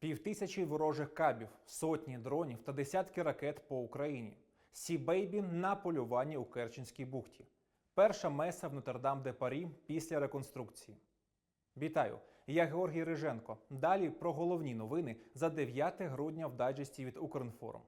Півтисячі ворожих кабів, сотні дронів та десятки ракет по Україні. Сі Бейбі на полюванні у Керченській бухті. Перша меса в Нотр-Дам де Парі після реконструкції. Вітаю! Я Георгій Риженко. Далі про головні новини за 9 грудня в дайджесті від Укрінформ.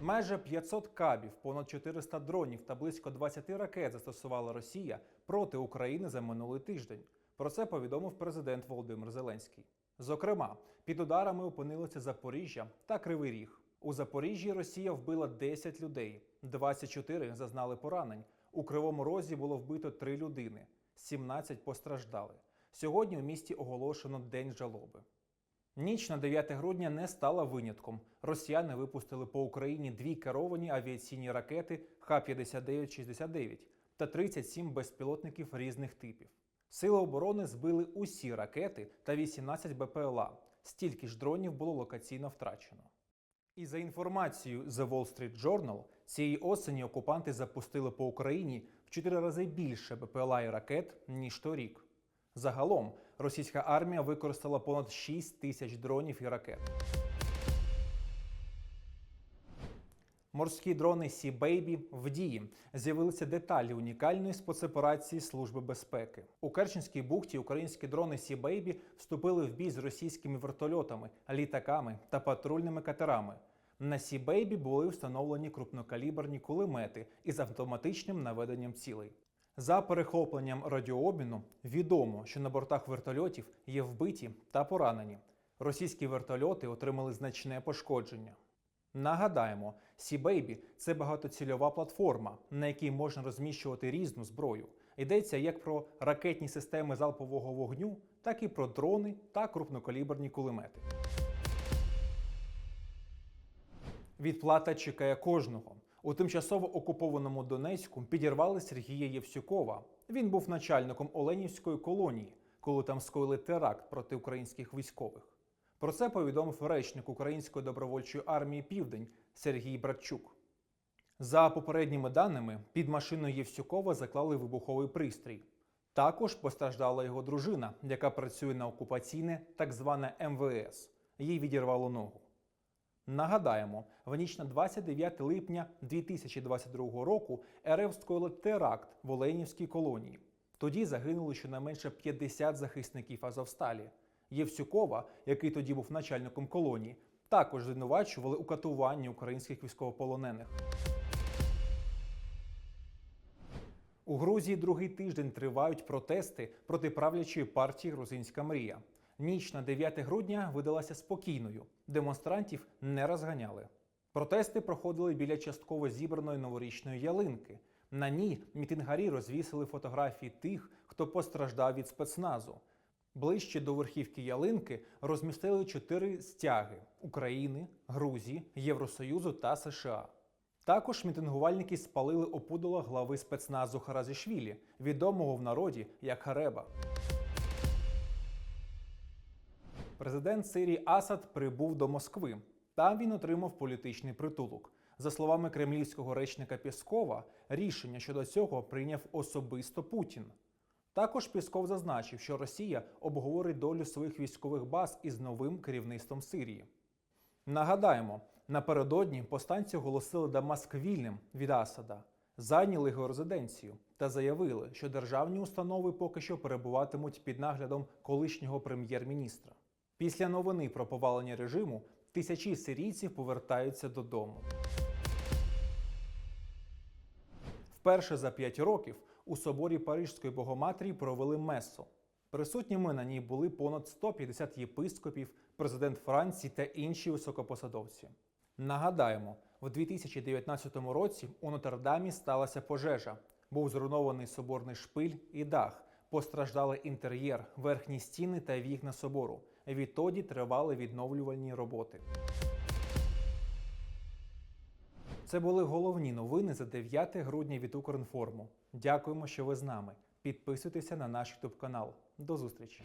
Майже 500 кабів, понад 400 дронів та близько 20 ракет застосувала Росія проти України за минулий тиждень. Про це повідомив президент Володимир Зеленський. Зокрема, під ударами опинилися Запоріжжя та Кривий Ріг. У Запоріжжі Росія вбила 10 людей, 24 зазнали поранень. У Кривому Розі було вбито 3 людини, 17 постраждали. Сьогодні у місті оголошено День жалоби. Ніч на 9 грудня не стала винятком. Росіяни випустили по Україні дві керовані авіаційні ракети Х-59-69 та 37 безпілотників різних типів. Сили оборони збили усі ракети та 18 БПЛА. Стільки ж дронів було локаційно втрачено. І за інформацією The Wall Street Journal, цієї осені окупанти запустили по Україні в 4 рази більше БПЛА і ракет, ніж торік. Загалом російська армія використала понад 6 тисяч дронів і ракет. Морські дрони Сі Бейбі в дії з'явилися деталі унікальної спецоперації Служби безпеки. У Керченській бухті українські дрони Сі Бейбі вступили в бій з російськими вертольотами, літаками та патрульними катерами. На Сі Бейбі були встановлені крупнокаліберні кулемети із автоматичним наведенням цілей. За перехопленням радіообміну відомо, що на бортах вертольотів є вбиті та поранені. Російські вертольоти отримали значне пошкодження. Нагадаємо, Сі-Бейбі – це багатоцільова платформа, на якій можна розміщувати різну зброю. Йдеться як про ракетні системи залпового вогню, так і про дрони та крупнокаліберні кулемети. Відплата чекає кожного. У тимчасово окупованому Донецьку підірвали Сергія Євсюкова. Він був начальником Оленівської колонії, коли там скоїли теракт проти українських військових. Про це повідомив речник Української добровольчої армії Південь Сергій Братчук. За попередніми даними, під машиною Євсюкова заклали вибуховий пристрій. Також постраждала його дружина, яка працює на окупаційне так зване МВС. Їй відірвало ногу. Нагадаємо, в ніч на 29 липня 2022 року РФ скоїла теракт в Оленівській колонії. Тоді загинули щонайменше 50 захисників Азовсталі. Євсюкова, який тоді був начальником колонії, також звинувачували у катуванні українських військовополонених. У Грузії другий тиждень тривають протести проти правлячої партії Грузинська мрія. Ніч на 9 грудня видалася спокійною. Демонстрантів не розганяли. Протести проходили біля частково зібраної новорічної ялинки. На ній мітингарі розвісили фотографії тих, хто постраждав від спецназу. Ближче до верхівки ялинки розмістили чотири стяги України, Грузії, Євросоюзу та США. Також мітингувальники спалили опудала глави спецназу Харазішвілі, відомого в народі як Хареба. Президент Сирії Асад прибув до Москви. Там він отримав політичний притулок. За словами кремлівського речника Пєскова, рішення щодо цього прийняв особисто Путін. Також Пісков зазначив, що Росія обговорить долю своїх військових баз із новим керівництвом Сирії. Нагадаємо, напередодні повстанці оголосили Дамаск вільним від Асада, зайняли його резиденцію та заявили, що державні установи поки що перебуватимуть під наглядом колишнього прем'єр-міністра. Після новини про повалення режиму тисячі сирійців повертаються додому. Вперше за п'ять років у соборі Парижської Богоматері провели месу. Присутніми на ній були понад 150 єпископів, президент Франції та інші високопосадовці. Нагадаємо, в 2019 році у Нотр-Дамі сталася пожежа. Був зруйнований соборний шпиль і дах. Постраждали інтер'єр, верхні стіни та вікна собору. Відтоді тривали відновлювальні роботи. Це були головні новини за 9 грудня від Укрінформу. Дякуємо, що ви з нами. Підписуйтеся на наш YouTube канал. До зустрічі!